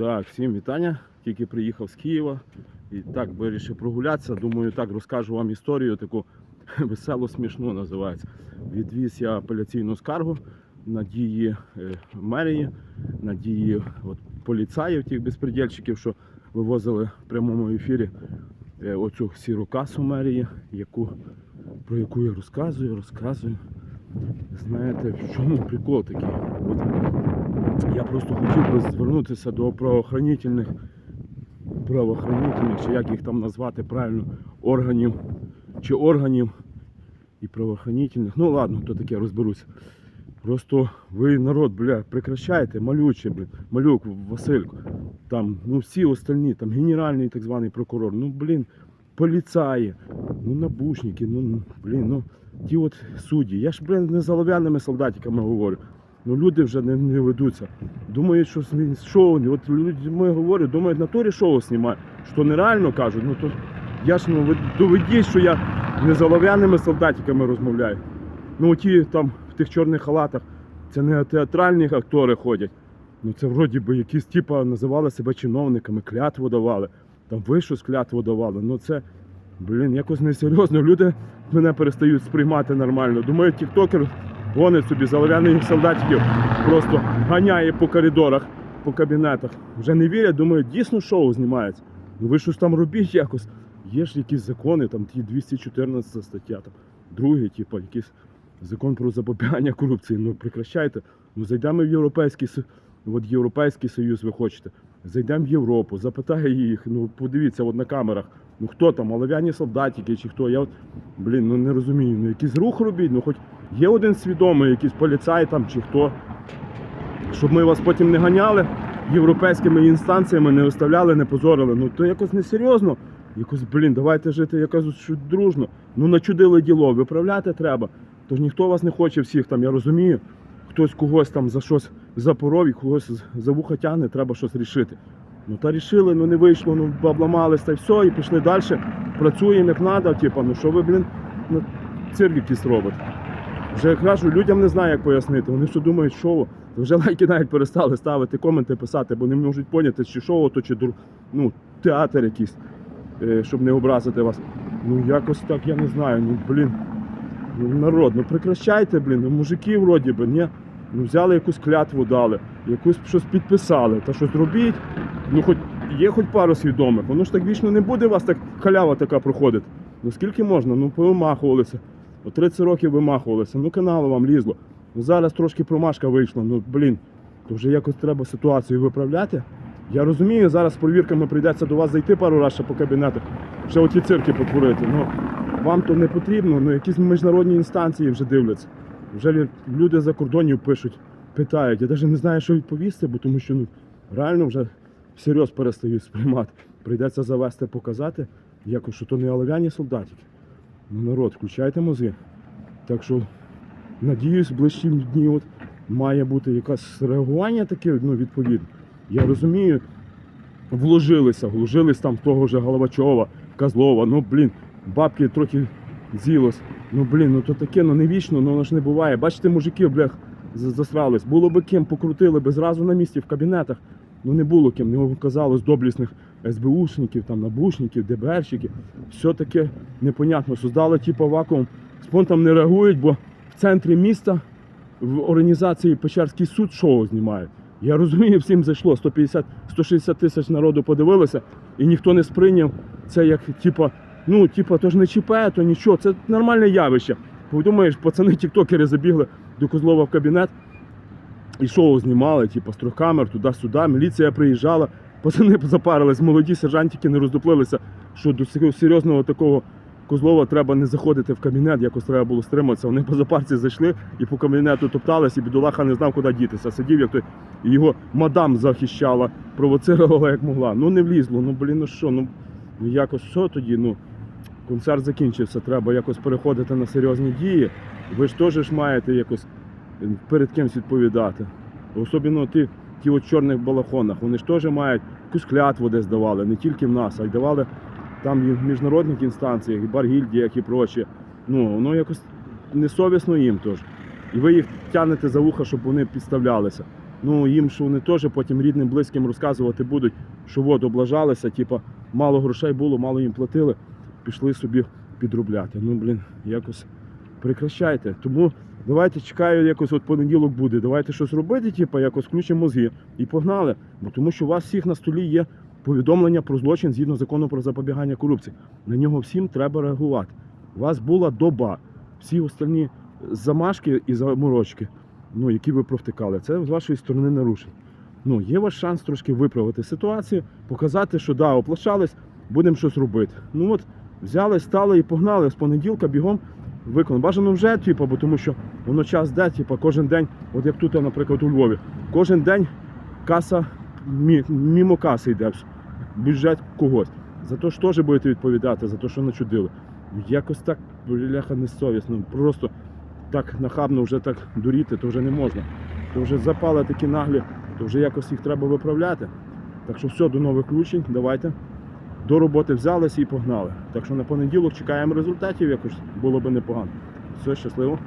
Так, всім вітання. Тільки приїхав з Києва і так вирішив прогулятися. Думаю, так розкажу вам історію, таку весело смішну називається. Відвіз я апеляційну скаргу на дії е, мерії, на дії от, поліцаїв, тих безпредельщиків, що вивозили в прямому ефірі е, оцю сіру касу мерії, яку, про яку я розказую, розказую. Знаєте, в чому прикол такий? От я просто хотів би звернутися до правоохранительних, правоохранительних, чи як їх там назвати правильно, органів чи органів і правоохранительних. Ну ладно, то таке розберуся. Просто ви народ, бля, прекращайте, малюче, бля, малюк, Василько, там, ну всі остальні, там генеральний так званий прокурор, ну блін, поліцаї, ну набушники, ну блін, ну ті от судді. Я ж, блін, не з солдатиками говорю. Ну люди вже не, не ведуться. Думають, що шоу. От людьми говорять, думають, на турі шоу знімають. Що нереально кажуть, ну то я ж ну доведіть, що я не з олов'яними солдатиками розмовляю. Ну ті там в тих чорних халатах, це не театральні актори ходять. Ну це вроді би якісь типа називали себе чиновниками, клятву давали. Там ви щось клятву давали. Ну це, блін, якось несерйозно. Люди мене перестають сприймати нормально. Думають, тіктокер гонить собі залов'яних солдатиків, просто ганяє по коридорах, по кабінетах. Вже не вірять, думають, дійсно шоу знімається. Ну ви щось там робіть якось. Є ж якісь закони, там ті 214 стаття, там, другий, типу, якийсь закон про запобігання корупції. Ну прекращайте. Ну зайдемо в Європейський от Європейський Союз, ви хочете. Зайдемо в Європу, запитає їх, ну подивіться от на камерах, ну хто там, олов'яні солдатики чи хто. Я от, блін, ну не розумію, ну якийсь рух робіть, ну хоч є один свідомий, якийсь поліцай там чи хто. Щоб ми вас потім не ганяли європейськими інстанціями, не оставляли, не позорили. Ну то якось несерйозно. Якось, блін, давайте жити якось дружно. Ну начудили діло, виправляти треба. Тож ніхто вас не хоче всіх там, я розумію. Хтось когось там за щось запоров і когось за вуха тягне, треба щось рішити. Ну та рішили, ну не вийшло, ну обламались та й все, і пішли далі. Працюємо як треба, типу, ну що ви, блін, ну, цирк якийсь робите. Вже кажу, людям не знаю, як пояснити. Вони все думають, шоу. Вже лайки навіть перестали ставити, коменти писати, бо не можуть поняти, чи шоу, то чи дур... ну, театр якийсь, е, щоб не образити вас. Ну якось так, я не знаю. Ну блін. Ну, народ, ну прекращайте, блін, ну мужики вроді би, ні. Ну взяли якусь клятву дали, якусь щось підписали, та щось робіть. Ну хоч є хоч пару свідомих. Воно ж так вічно не буде у вас так халява така проходити. Ну скільки можна? Ну повимахувалися. О 30 років вимахувалися, ну канало вам лізло. Ну зараз трошки промашка вийшла, ну блін, то вже якось треба ситуацію виправляти. Я розумію, зараз з провірками прийдеться до вас зайти пару разів по кабінетах, ще оті цирки потворити. Ну вам то не потрібно, ну якісь міжнародні інстанції вже дивляться. Вже люди за кордонів пишуть, питають. Я навіть не знаю, що відповісти, бо тому що ну, реально вже всерйоз перестають сприймати. Прийдеться завести, показати, якось, що то не олов'яні солдатики. Ну, народ, включайте мозги. Так що, надіюсь, в ближчі дні от має бути якесь реагування таке, ну, відповідно. Я розумію, вложилися, вложились там в того же Головачова, Козлова, ну блін, бабки трохи з'їлось. Ну блін, ну то таке, ну не вічно, ну воно ж не буває. Бачите, мужики, блях, засрались. Було би ким, покрутили би зразу на місці в кабінетах. Ну не було ким, не оказалось доблісних СБУшників, там, набушників, ДБРщиків. Все таке непонятно. Создали типу вакуум. Спонтом не реагують, бо в центрі міста в організації Печерський суд шоу знімають. Я розумію, всім зайшло 150 160 тисяч народу подивилося, і ніхто не сприйняв це як типа, ну, типа, то ж не ЧП, то нічого. Це нормальне явище. Подумаєш, пацани тіктокери забігли до Козлова в кабінет і шоу знімали, типу, з трьох камер туди-сюди. Міліція приїжджала, пацани запарились, молоді сержантики не роздуплилися, що до серйозного такого Козлова треба не заходити в кабінет, якось треба було стриматися. Вони по запарці зайшли і по кабінету топтались, і бідолаха не знав, куди дітися. Сидів, як той і його мадам захищала, провоцирувала як могла. Ну не влізло, ну блін, ну що, ну ну, якось що тоді? Ну концерт закінчився, треба якось переходити на серйозні дії. Ви ж теж маєте якось перед кимсь відповідати. Особливо ті, ті от чорних балахонах, вони ж теж мають якусь клятву десь давали, не тільки в нас, а й давали там і в міжнародних інстанціях, і баргільдіях і проче. Ну, воно якось несовісно їм теж. І ви їх тянете за вуха, щоб вони підставлялися. Ну їм що вони теж потім рідним, близьким розказувати будуть, що от облажалися, типа мало грошей було, мало їм платили, пішли собі підробляти. Ну, блін, якось прекращайте. Тому давайте чекаю, якось от понеділок буде. Давайте щось робити, типа, якось включимо мозги і погнали. Бо тому що у вас всіх на столі є повідомлення про злочин згідно закону про запобігання корупції. На нього всім треба реагувати. У вас була доба. Всі остальні замашки і заморочки, ну, які ви провтикали, це з вашої сторони нарушень. Ну, є ваш шанс трошки виправити ситуацію, показати, що да, оплачались, будемо щось робити. Ну от взяли, стали і погнали з понеділка бігом виконано. Бажано вже, типу, бо тому що воно час де, типу, кожен день, от як тут, наприклад, у Львові, кожен день каса мі, мімо каси йде, бюджет когось. За те ж теж будете відповідати, за те, що начудили. Якось так, бляха, несовісно. Просто так нахабно вже так дуріти, то вже не можна. То вже запали такі наглі, то вже якось їх треба виправляти. Так що все, до нових включень, давайте. До роботи взялися і погнали. Так що на понеділок чекаємо результатів, якось було би непогано. Все, щасливо.